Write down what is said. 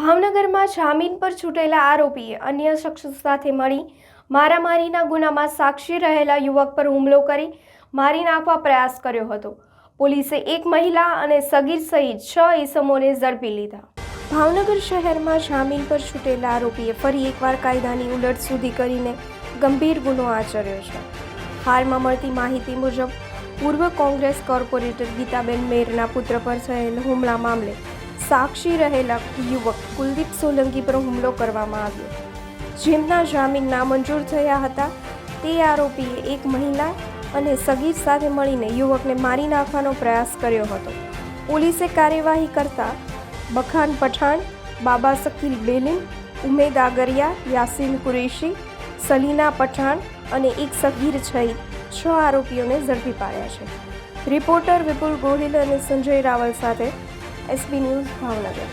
ભાવનગરમાં જામીન પર છૂટેલા આરોપીએ અન્ય શખ્સ સાથે મળી મારામારીના ગુનામાં સાક્ષી રહેલા યુવક પર હુમલો કરી મારી નાખવા પ્રયાસ કર્યો હતો. પોલીસે એક મહિલા અને સગીર સહિત છ ઇસમોને ઝડપી લીધા. ભાવનગર શહેરમાં જામીન પર છૂટેલા આરોપીએ ફરી એકવાર કાયદાની ઉલટ સુધી કરીને ગંભીર ગુનો આચર્યો છે. હાલમાં મળતી માહિતી મુજબ પૂર્વ કોંગ્રેસ કોર્પોરેટર ગીતાબેન મેરના પુત્ર પર થયેલ હુમલા મામલે સાક્ષી રહેલા યુવક કુલદીપ સોલંકી પર હુમલો કરવામાં આવ્યો. જેમના જામીન નામંજૂર થયા હતા, તે આરોપીએ એક મહિલા અને સગીર સાથે મળીને યુવકને મારી નાખવાનો પ્રયાસ કર્યો હતો. પોલીસે કાર્યવાહી કરતા બખાન પઠાણ, બાબા શકીલ બેલિન ઉમેદ આગરિયા, યાસીન કુરેશી, સલીના પઠાણ અને એક સગીર સહિત છ આરોપીઓને ઝડપી પાડ્યા છે. રિપોર્ટર વિપુલ ગોહિલ અને સંજય રાવલ સાથે এসপি নিউজ লাগে।